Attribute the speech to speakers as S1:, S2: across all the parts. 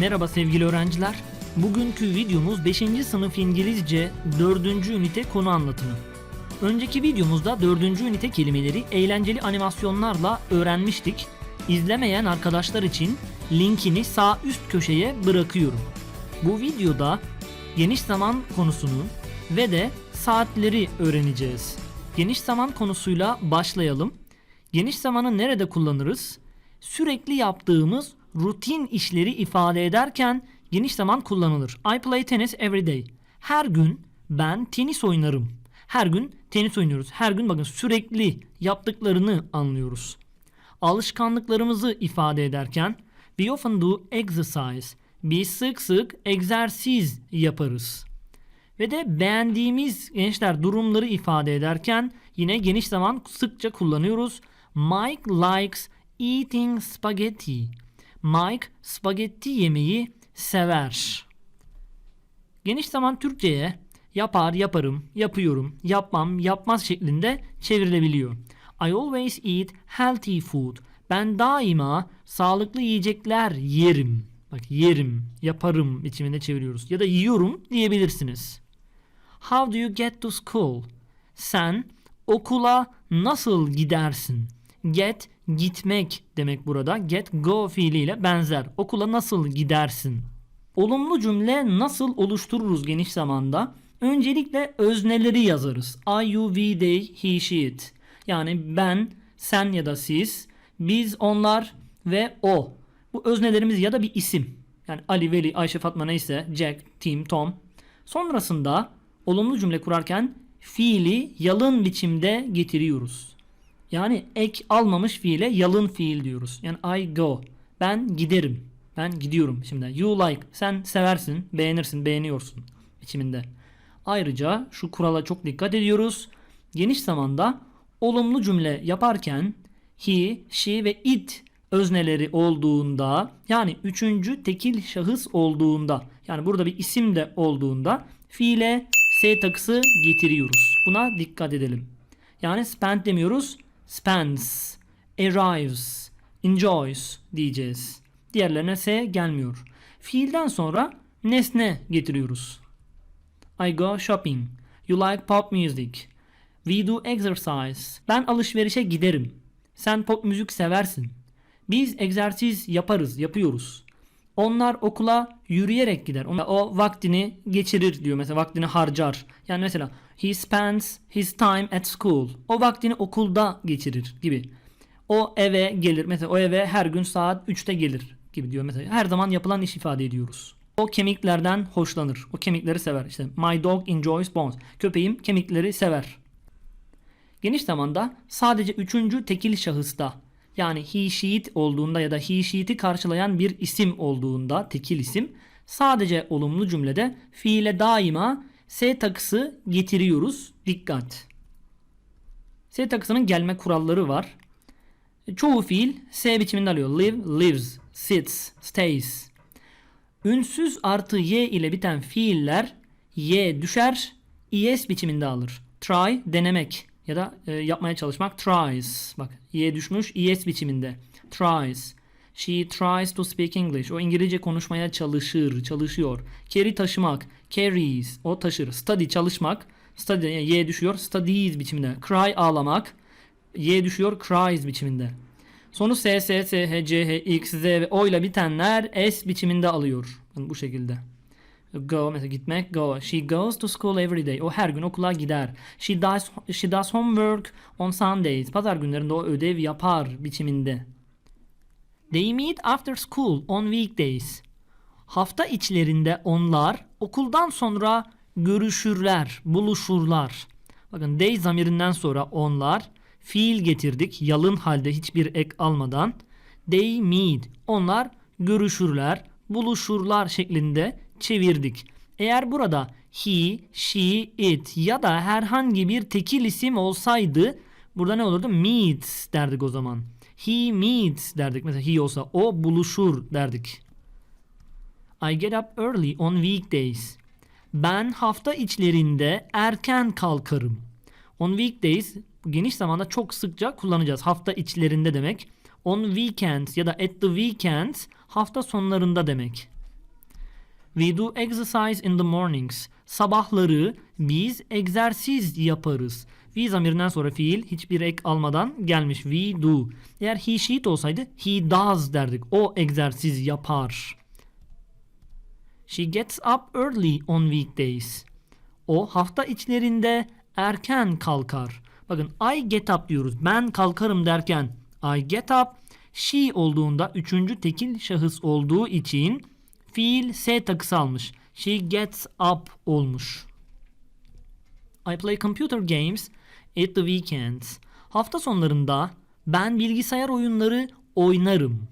S1: Merhaba sevgili öğrenciler. Bugünkü videomuz 5. sınıf İngilizce 4. ünite konu anlatımı. Önceki videomuzda 4. ünite kelimeleri eğlenceli animasyonlarla öğrenmiştik. İzlemeyen arkadaşlar için linkini sağ üst köşeye bırakıyorum. Bu videoda geniş zaman konusunu ve de saatleri öğreneceğiz. Geniş zaman konusuyla başlayalım. Geniş zamanı nerede kullanırız? Sürekli yaptığımız rutin işleri ifade ederken geniş zaman kullanılır. I play tennis every day. Her gün ben tenis oynarım. Her gün tenis oynuyoruz. Her gün bakın sürekli yaptıklarını anlıyoruz. Alışkanlıklarımızı ifade ederken we often do exercise. Biz sık sık egzersiz yaparız. Ve de beğendiğimiz gençler durumları ifade ederken yine geniş zaman sıkça kullanıyoruz. Mike likes eating spaghetti. Mike spagetti yemeyi sever. Geniş zaman Türkçe'ye yapar, yaparım, yapıyorum, yapmam, yapmaz şeklinde çevrilebiliyor. I always eat healthy food. Ben daima sağlıklı yiyecekler yerim. Bak yerim, yaparım biçiminde çeviriyoruz. Ya da yiyorum diyebilirsiniz. How do you get to school? Sen okula nasıl gidersin? Get gitmek demek burada. Get go fiiliyle benzer. Okula nasıl gidersin? Olumlu cümle nasıl oluştururuz geniş zamanda? Öncelikle özneleri yazarız. I, you, we, they, he, she, it. Yani ben, sen ya da siz, biz, onlar ve o. Bu öznelerimiz ya da bir isim. Yani Ali, Veli, Ayşe, Fatma neyse, Jack, Tim, Tom. Sonrasında olumlu cümle kurarken fiili yalın biçimde getiriyoruz. Yani ek almamış fiile yalın fiil diyoruz. Yani I go. Ben giderim. Ben gidiyorum şimdi. You like. Sen seversin, beğenirsin, beğeniyorsun biçiminde. Ayrıca şu kurala çok dikkat ediyoruz. Geniş zamanda olumlu cümle yaparken he, she ve it özneleri olduğunda yani üçüncü tekil şahıs olduğunda yani burada bir isim de olduğunda fiile s takısı getiriyoruz. Buna dikkat edelim. Yani spend demiyoruz. Spends, arrives, enjoys diyeceğiz. Diğerlerine s gelmiyor. Fiilden sonra nesne getiriyoruz. I go shopping. You like pop music. We do exercise. Ben alışverişe giderim. Sen pop müzik seversin. Biz egzersiz yaparız, yapıyoruz. Onlar okula yürüyerek gider. Onlar- O vaktini geçirir diyor mesela vaktini harcar. Yani mesela he spends his time at school. O vaktini okulda geçirir gibi. O eve gelir. Mesela o eve her gün saat 3'te gelir gibi diyor mesela. Her zaman yapılan iş ifade ediyoruz. O kemiklerden hoşlanır. O kemikleri sever. İşte my dog enjoys bones. Köpeğim kemikleri sever. Geniş zamanda sadece üçüncü tekil şahısta yani he she it olduğunda ya da he she it'i karşılayan bir isim olduğunda tekil isim sadece olumlu cümlede fiile daima s takısı getiriyoruz. Dikkat. S takısının gelme kuralları var. Çoğu fiil S biçiminde alıyor. Live, lives, sits, stays. Ünsüz artı y ile biten fiiller y düşer, es biçiminde alır. Try denemek ya da e, yapmaya çalışmak tries. Bak y düşmüş es biçiminde. Tries. She tries to speak English. O İngilizce konuşmaya çalışır, çalışıyor. Carry taşımak. Carries. O taşır. Study çalışmak. Study yani düşüyor. Studies biçiminde. Cry ağlamak. Y düşüyor. Cries biçiminde. Sonu S, S, S, H, C, H, X, Z ve O ile bitenler S biçiminde alıyor. Yani bu şekilde. Go mesela gitmek go. She goes to school every day. O her gün okula gider. She does she does homework on Sundays. Pazar günlerinde o ödev yapar biçiminde. They meet after school on weekdays. Hafta içlerinde onlar okuldan sonra görüşürler, buluşurlar. Bakın they zamirinden sonra onlar fiil getirdik yalın halde hiçbir ek almadan. They meet. Onlar görüşürler, buluşurlar şeklinde çevirdik. Eğer burada he, she, it ya da herhangi bir tekil isim olsaydı burada ne olurdu? Meets derdik o zaman. He meets derdik. Mesela he olsa o buluşur derdik. I get up early on weekdays. Ben hafta içlerinde erken kalkarım. On weekdays geniş zamanda çok sıkça kullanacağız. Hafta içlerinde demek. On weekends ya da at the weekends hafta sonlarında demek. We do exercise in the mornings. Sabahları biz egzersiz yaparız. We zamirinden sonra fiil hiçbir ek almadan gelmiş. We do. Eğer he she it olsaydı he does derdik. O egzersiz yapar. She gets up early on weekdays. O hafta içlerinde erken kalkar. Bakın I get up diyoruz. Ben kalkarım derken I get up. She olduğunda üçüncü tekil şahıs olduğu için fiil S takısı almış. She gets up olmuş. I play computer games at the weekends. Hafta sonlarında ben bilgisayar oyunları oynarım.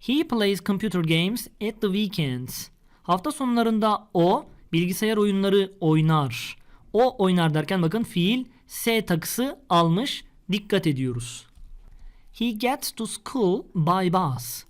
S1: He plays computer games at the weekends. Hafta sonlarında o bilgisayar oyunları oynar. O oynar derken bakın fiil S takısı almış. Dikkat ediyoruz. He gets to school by bus.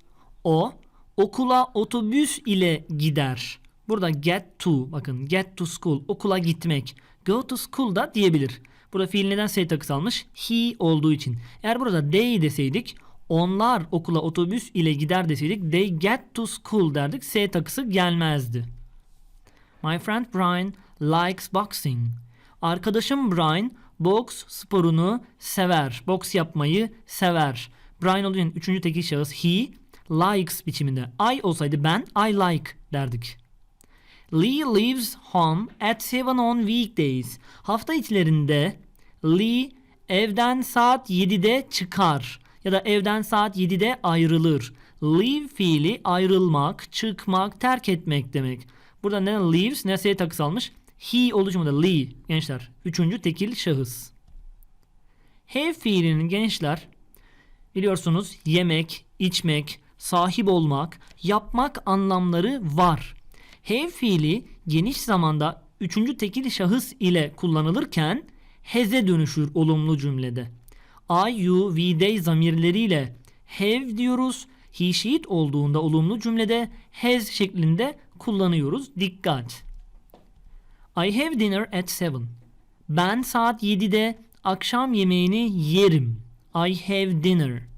S1: O okula otobüs ile gider. Burada get to bakın get to school okula gitmek. Go to school da diyebilir. Burada fiil neden S takısı almış? He olduğu için. Eğer burada they deseydik onlar okula otobüs ile gider deseydik they get to school derdik. S takısı gelmezdi. My friend Brian likes boxing. Arkadaşım Brian boks sporunu sever. Boks yapmayı sever. Brian olduğu için üçüncü tekil şahıs he likes biçiminde. I olsaydı ben I like derdik. Lee leaves home at 7 on weekdays. Hafta içlerinde Lee evden saat 7'de çıkar ya da evden saat 7'de ayrılır. Leave fiili ayrılmak, çıkmak, terk etmek demek. Burada ne leaves ne S takısı almış. He burada Lee gençler. Üçüncü tekil şahıs. Have fiilinin gençler biliyorsunuz yemek, içmek, sahip olmak, yapmak anlamları var. Have fiili geniş zamanda üçüncü tekil şahıs ile kullanılırken has'e dönüşür olumlu cümlede. I, you, we, they zamirleriyle have diyoruz. He, she, it olduğunda olumlu cümlede has şeklinde kullanıyoruz. Dikkat. I have dinner at 7. Ben saat 7'de akşam yemeğini yerim. I have dinner.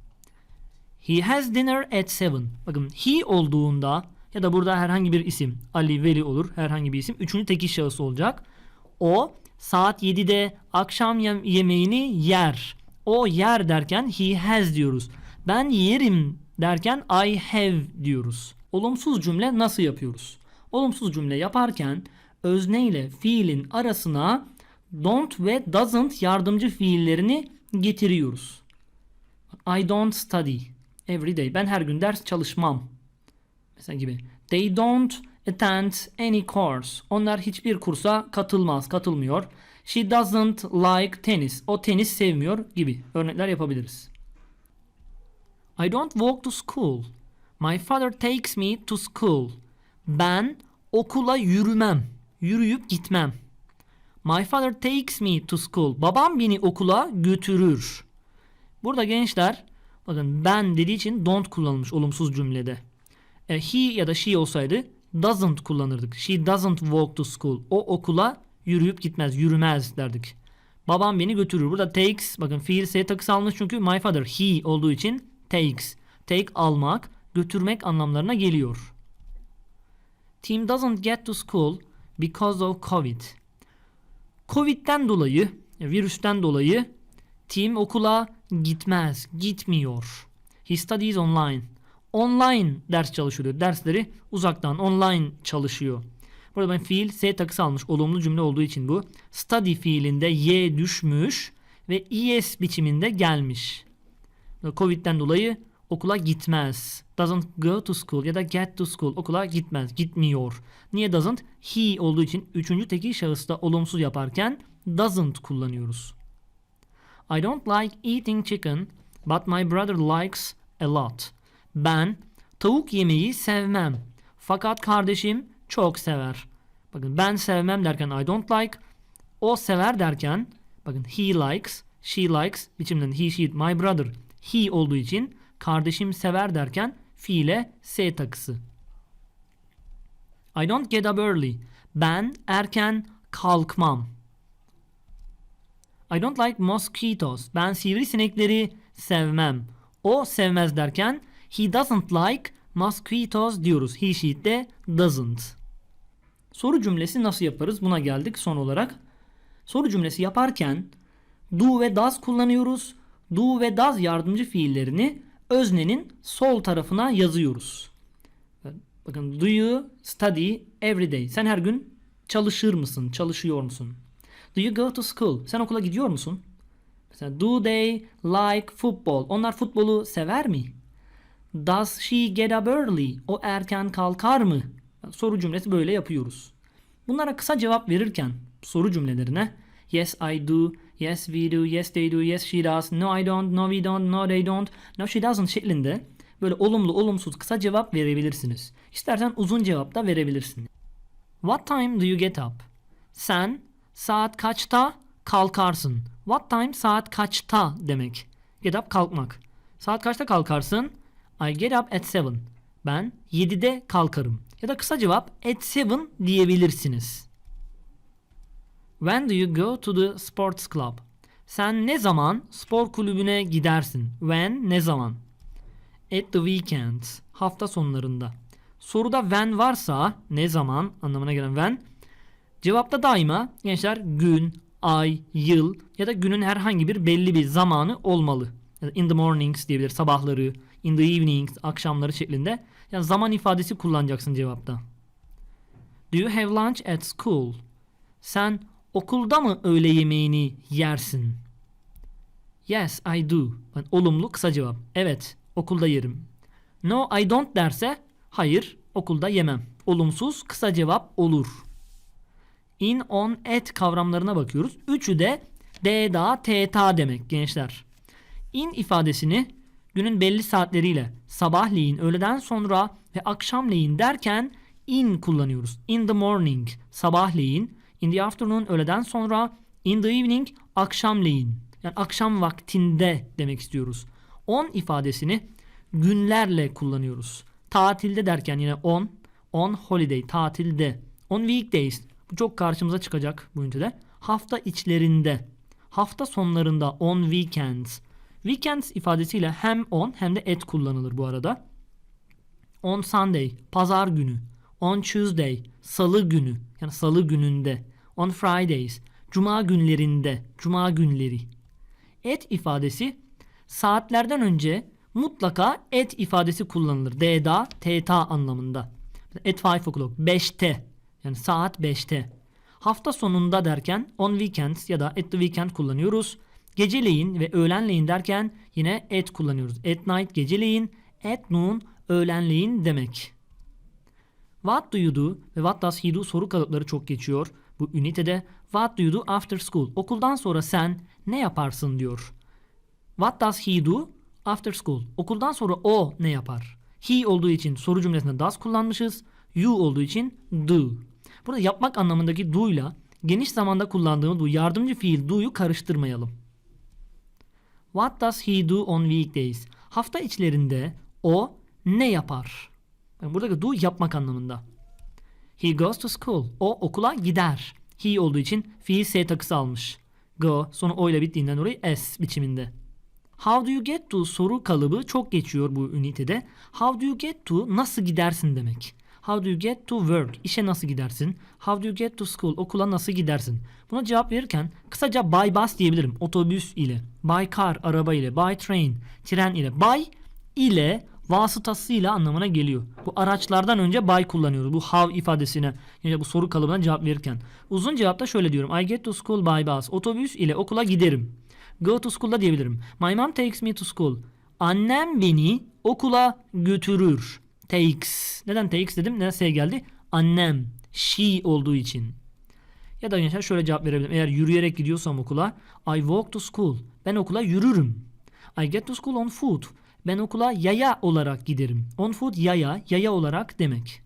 S1: He has dinner at 7. Bakın he olduğunda ya da burada herhangi bir isim Ali, Veli olur herhangi bir isim. Üçüncü tekil şahıs olacak. O saat 7'de akşam yem- yemeğini yer. O yer derken he has diyoruz. Ben yerim derken I have diyoruz. Olumsuz cümle nasıl yapıyoruz? Olumsuz cümle yaparken özne ile fiilin arasına don't ve doesn't yardımcı fiillerini getiriyoruz. I don't study every day. Ben her gün ders çalışmam. Mesela gibi. They don't attend any course. Onlar hiçbir kursa katılmaz, katılmıyor. She doesn't like tennis. O tenis sevmiyor gibi örnekler yapabiliriz. I don't walk to school. My father takes me to school. Ben okula yürümem. Yürüyüp gitmem. My father takes me to school. Babam beni okula götürür. Burada gençler bakın ben dediği için don't kullanılmış olumsuz cümlede. E, he ya da she olsaydı doesn't kullanırdık. She doesn't walk to school. O okula yürüyüp gitmez, yürümez derdik. Babam beni götürür. Burada takes bakın fiil S takısı almış çünkü my father he olduğu için takes. Take almak, götürmek anlamlarına geliyor. Team doesn't get to school because of COVID. Covid'den dolayı, virüsten dolayı team okula gitmez, gitmiyor. He studies online. Online ders çalışıyor. Dersleri uzaktan online çalışıyor. Burada ben fiil S takısı almış. Olumlu cümle olduğu için bu. Study fiilinde Y düşmüş ve ES biçiminde gelmiş. Covid'den dolayı okula gitmez. Doesn't go to school ya da get to school. Okula gitmez, gitmiyor. Niye doesn't? He olduğu için üçüncü tekil şahısta olumsuz yaparken doesn't kullanıyoruz. I don't like eating chicken, but my brother likes a lot. Ben tavuk yemeyi sevmem. Fakat kardeşim çok sever. Bakın ben sevmem derken I don't like. O sever derken bakın he likes, she likes biçimden he, she, my brother he olduğu için kardeşim sever derken fiile S takısı. I don't get up early. Ben erken kalkmam. I don't like mosquitoes. Ben sivrisinekleri sevmem. O sevmez derken he doesn't like Mosquitoes diyoruz. He she de doesn't. Soru cümlesi nasıl yaparız? Buna geldik son olarak. Soru cümlesi yaparken do ve does kullanıyoruz. Do ve does yardımcı fiillerini öznenin sol tarafına yazıyoruz. Bakın do you study every day? Sen her gün çalışır mısın? Çalışıyor musun? Do you go to school? Sen okula gidiyor musun? Mesela do they like football? Onlar futbolu sever mi? Does she get up early? O erken kalkar mı? Soru cümlesi böyle yapıyoruz. Bunlara kısa cevap verirken soru cümlelerine yes I do, yes we do, yes they do, yes she does, no I don't, no we don't, no they don't, no she doesn't şeklinde böyle olumlu olumsuz kısa cevap verebilirsiniz. İstersen uzun cevap da verebilirsin. What time do you get up? Sen saat kaçta kalkarsın? What time saat kaçta demek. Get up kalkmak. Saat kaçta kalkarsın? I get up at 7. Ben 7'de kalkarım. Ya da kısa cevap at 7 diyebilirsiniz. When do you go to the sports club? Sen ne zaman spor kulübüne gidersin? When ne zaman? At the weekend. Hafta sonlarında. Soruda when varsa ne zaman anlamına gelen when. Cevapta daima gençler gün, ay, yıl ya da günün herhangi bir belli bir zamanı olmalı. İn the mornings diyebilir sabahları, in the evenings akşamları şeklinde. Yani zaman ifadesi kullanacaksın cevapta. Do you have lunch at school? Sen okulda mı öğle yemeğini yersin? Yes, I do. Yani olumlu kısa cevap. Evet, okulda yerim. No, I don't derse hayır, okulda yemem. Olumsuz kısa cevap olur. In, on, at kavramlarına bakıyoruz. Üçü de d da, t ta demek gençler. In ifadesini günün belli saatleriyle sabahleyin, öğleden sonra ve akşamleyin derken in kullanıyoruz. In the morning, sabahleyin, in the afternoon, öğleden sonra, in the evening, akşamleyin. Yani akşam vaktinde demek istiyoruz. On ifadesini günlerle kullanıyoruz. Tatilde derken yine on, on holiday, tatilde. On weekdays, çok karşımıza çıkacak bu ünitede. Hafta içlerinde, hafta sonlarında, on weekends. Weekends ifadesiyle hem on hem de at kullanılır bu arada. On Sunday, pazar günü. On Tuesday, salı günü. Yani salı gününde. On Fridays, cuma günlerinde, cuma günleri. At ifadesi saatlerden önce mutlaka at ifadesi kullanılır. D'da, t'ta anlamında. At 5 o'clock, 5'te. Yani saat 5'te. Hafta sonunda derken on weekends ya da at the weekend kullanıyoruz. Geceleyin ve öğlenleyin derken yine at kullanıyoruz. At night geceleyin, at noon öğlenleyin demek. What do you do ve what does he do soru kalıpları çok geçiyor. Bu ünitede what do you do after school? Okuldan sonra sen ne yaparsın diyor. What does he do after school? Okuldan sonra o ne yapar? He olduğu için soru cümlesinde does kullanmışız. You olduğu için do. Burada yapmak anlamındaki do ile geniş zamanda kullandığımız bu yardımcı fiil do'yu karıştırmayalım. What does he do on weekdays? Hafta içlerinde o ne yapar? Yani buradaki do yapmak anlamında. He goes to school. O okula gider. He olduğu için fiil S takısı almış. Go sonra o ile bittiğinden dolayı S biçiminde. How do you get to soru kalıbı çok geçiyor bu ünitede. How do you get to nasıl gidersin demek. How do you get to work? İşe nasıl gidersin? How do you get to school? Okula nasıl gidersin? Buna cevap verirken kısaca by bus diyebilirim. Otobüs ile, by car araba ile, by train tren ile, by ile vasıtasıyla anlamına geliyor. Bu araçlardan önce by kullanıyoruz. Bu how ifadesine yani bu soru kalıbına cevap verirken. Uzun cevapta şöyle diyorum. I get to school by bus. Otobüs ile okula giderim. Go to school'da diyebilirim. My mom takes me to school. Annem beni okula götürür. Takes. Neden takes dedim? Neden S geldi? Annem. She olduğu için. Ya da gençler şöyle cevap verebilirim. Eğer yürüyerek gidiyorsam okula I walk to school. Ben okula yürürüm. I get to school on foot. Ben okula yaya olarak giderim. On foot yaya, yaya olarak demek.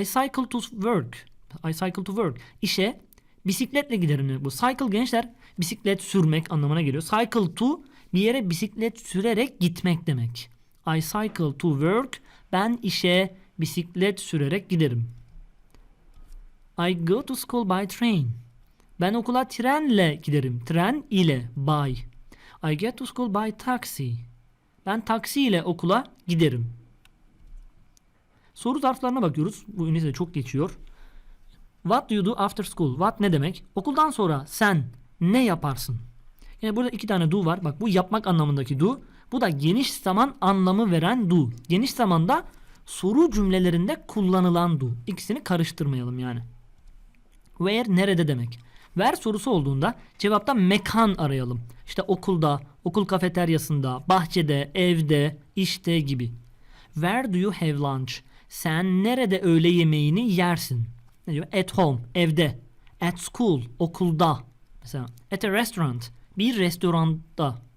S1: I cycle to work. I cycle to work. İşe bisikletle giderim. Bu cycle gençler bisiklet sürmek anlamına geliyor. Cycle to bir yere bisiklet sürerek gitmek demek. I cycle to work. Ben işe bisiklet sürerek giderim. I go to school by train. Ben okula trenle giderim. Tren ile by. I get to school by taxi. Ben taksiyle okula giderim. Soru zarflarına bakıyoruz. Bu ünite çok geçiyor. What do you do after school? What ne demek? Okuldan sonra sen ne yaparsın? Yani burada iki tane do var. Bak bu yapmak anlamındaki do. Bu da geniş zaman anlamı veren do. Geniş zamanda soru cümlelerinde kullanılan do. İkisini karıştırmayalım yani. Where nerede demek. Where sorusu olduğunda cevapta mekan arayalım. İşte okulda, okul kafeteryasında, bahçede, evde, işte gibi. Where do you have lunch? Sen nerede öğle yemeğini yersin? Ne diyor? At home, evde. At school, okulda. Mesela at a restaurant, bir restoranda.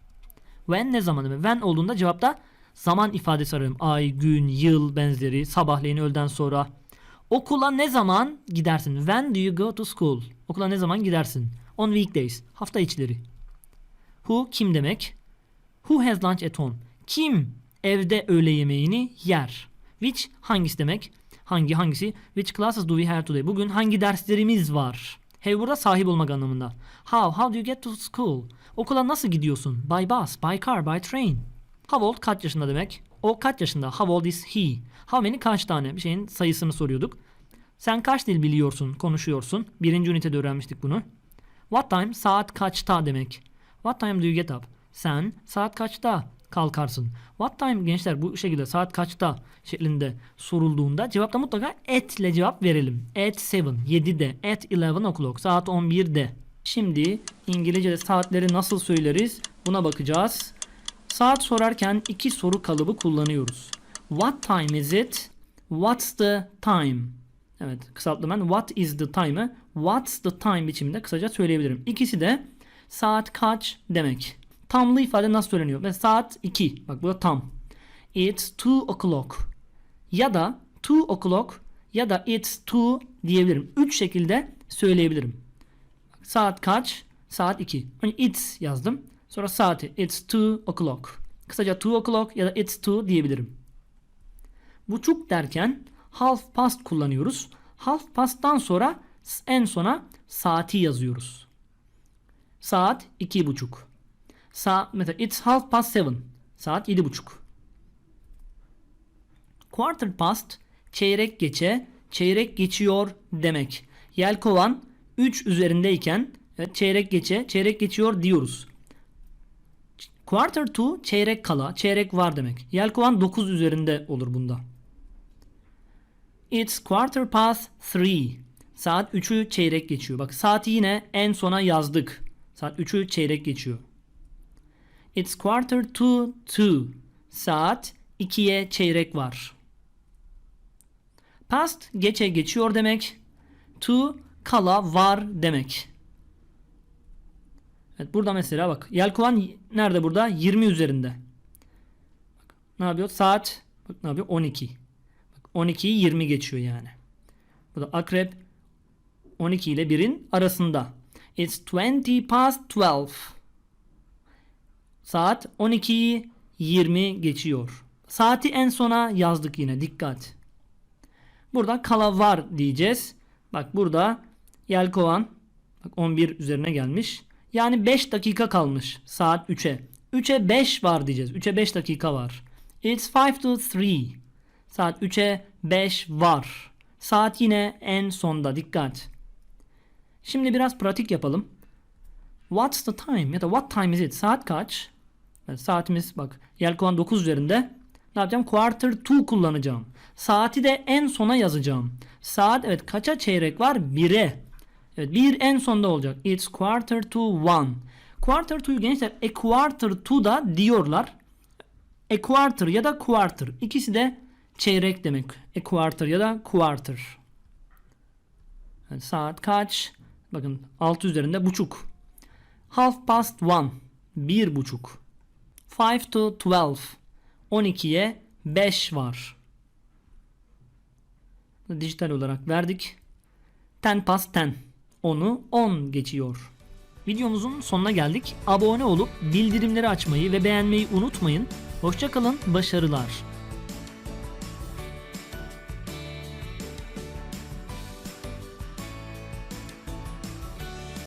S1: When ne zaman demek? When olduğunda cevapta zaman ifadesi arıyorum. Ay, gün, yıl benzeri, sabahleyin öğleden sonra. Okula ne zaman gidersin? When do you go to school? Okula ne zaman gidersin? On weekdays, hafta içleri. Who kim demek? Who has lunch at home? Kim evde öğle yemeğini yer? Which hangisi demek? Hangi hangisi? Which classes do we have today? Bugün hangi derslerimiz var? Have burada sahip olmak anlamında. How? How do you get to school? Okula nasıl gidiyorsun? By bus, by car, by train. How old kaç yaşında demek? O kaç yaşında? How old is he? How many kaç tane? Bir şeyin sayısını soruyorduk. Sen kaç dil biliyorsun, konuşuyorsun? Birinci ünitede öğrenmiştik bunu. What time? Saat kaçta demek. What time do you get up? Sen saat kaçta kalkarsın? What time gençler bu şekilde saat kaçta şeklinde sorulduğunda cevapta mutlaka at ile cevap verelim. At 7, 7'de, at 11 o'clock, saat 11'de. Şimdi İngilizce'de saatleri nasıl söyleriz buna bakacağız. Saat sorarken iki soru kalıbı kullanıyoruz. What time is it? What's the time? Evet kısalttım ben. What is the time'ı what's the time biçiminde kısaca söyleyebilirim. İkisi de saat kaç demek. Tamlı ifade nasıl söyleniyor? Ve saat 2. Bak bu da tam. It's 2 o'clock. Ya da 2 o'clock ya da it's 2 diyebilirim. Üç şekilde söyleyebilirim. Saat kaç? Saat 2. Hani it's yazdım. Sonra saati. It's 2 o'clock. Kısaca 2 o'clock ya da it's 2 diyebilirim. Buçuk derken half past kullanıyoruz. Half past'tan sonra en sona saati yazıyoruz. Saat iki buçuk. Saat mesela it's half past seven. Saat yedi buçuk. Quarter past çeyrek geçe, çeyrek geçiyor demek. Yelkovan 3 üzerindeyken evet, çeyrek geçe, çeyrek geçiyor diyoruz. Quarter to çeyrek kala, çeyrek var demek. Yelkovan 9 üzerinde olur bunda. It's quarter past three. Saat 3'ü çeyrek geçiyor. Bak saati yine en sona yazdık. Saat 3'ü çeyrek geçiyor. It's quarter to two. Saat 2'ye çeyrek var. Past geçe geçiyor demek. To kala var demek. Evet burada mesela bak. Yelkovan nerede burada? 20 üzerinde. Bak, ne yapıyor? Saat bak ne yapıyor? 12. 12'yi 20 geçiyor yani. Bu da akrep 12 ile 1'in arasında. It's 20 past 12. Saat 12'yi 20 geçiyor. Saati en sona yazdık yine dikkat. Burada kala var diyeceğiz. Bak burada yelkovan bak 11 üzerine gelmiş. Yani 5 dakika kalmış saat 3'e. 3'e 5 var diyeceğiz. 3'e 5 dakika var. It's 5 to 3. Saat 3'e 5 var. Saat yine en sonda dikkat. Şimdi biraz pratik yapalım. What's the time ya da what time is it? Saat kaç? Yani saatimiz bak yelkovan 9 üzerinde. Ne yapacağım? Quarter to kullanacağım. Saati de en sona yazacağım. Saat evet kaça çeyrek var? 1'e. Evet bir en sonda olacak. It's quarter to one. Quarter to gençler a quarter to da diyorlar. A quarter ya da quarter. İkisi de çeyrek demek. A quarter ya da quarter. Yani saat kaç? Bakın 6 üzerinde buçuk. Half past one. Bir buçuk. Five to twelve. 12'ye 5 var. Dijital olarak verdik. Ten past ten. Onu 10 geçiyor. Videomuzun sonuna geldik. Abone olup bildirimleri açmayı ve beğenmeyi unutmayın. Hoşçakalın, başarılar.